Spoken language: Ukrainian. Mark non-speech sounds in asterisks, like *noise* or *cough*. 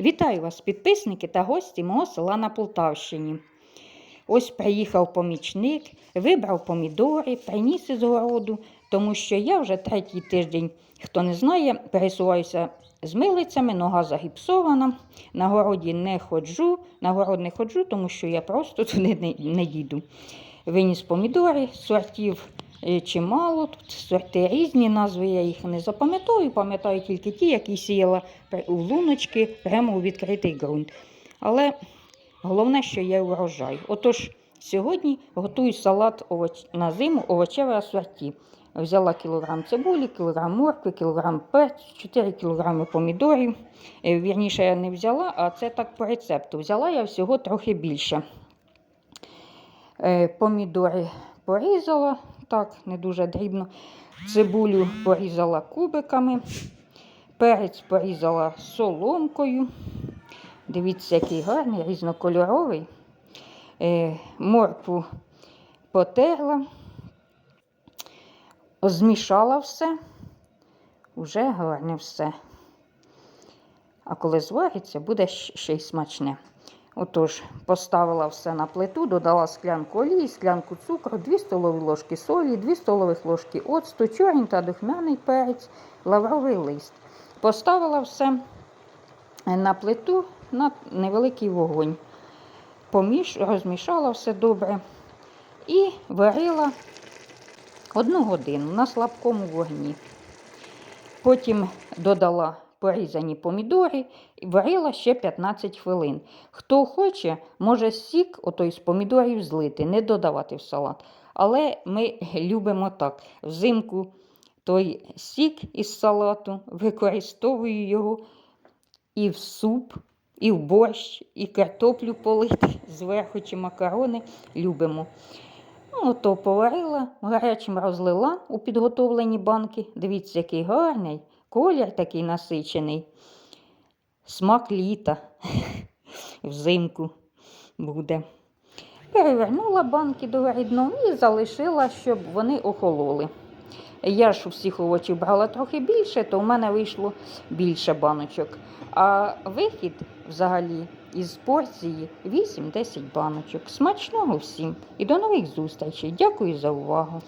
Вітаю вас, підписники та гості мого села на Полтавщині. Ось приїхав помічник, вибрав помідори, приніс із городу, тому що я вже третій тиждень, хто не знає, пересуваюся з милицями, нога загіпсована, на городі не ходжу, на город не ходжу, тому що я просто *laughs* туди не, не їду. Виніс помідори, сортів чимало, тут сорти різні, назви я їх не запам'ятаю, пам'ятаю тільки ті, які сіяла у луночки прямо у відкритий ґрунт. Але головне, що є урожай. Отож, сьогодні готую салат овоч... на зиму овочеве асорті. Взяла кілограм цибулі, кілограм моркви, кілограм перцю, 4 кілограми помідорів. Е, Вірніше, я не взяла, а це так по рецепту. Взяла я всього трохи більше. Е, Помідори порізала, так, не дуже дрібно. Цибулю порізала кубиками. Перець порізала соломкою. Дивіться, який гарний, різнокольоровий. Е, моркву потерла, змішала все. Уже гарне все. А коли звариться, буде ще й смачне. Отож, поставила все на плиту, додала склянку олії, склянку цукру, 2 столові ложки солі, 2 столових ложки оцту, чорний та духмяний перець, лавровий лист. Поставила все на плиту на невеликий вогонь. Поміш, розмішала все добре і варила одну годину на слабкому вогні. Потім додала порізані помідори і варила ще 15 хвилин. Хто хоче, може сік отой з помідорів злити, не додавати в салат. Але ми любимо так. Взимку той сік із салату, використовую його і в суп, і в борщ, і картоплю полити зверху чи макарони любимо. Ну, ото поварила, гарячим розлила у підготовлені банки. Дивіться, який гарний, колір такий насичений. Смак літа *laughs* взимку буде. Перевернула банки до дно і залишила, щоб вони охололи. Я ж у всіх овочів брала трохи більше, то в мене вийшло більше баночок. А вихід взагалі із порції 8-10 баночок. Смачного всім і до нових зустрічей. Дякую за увагу.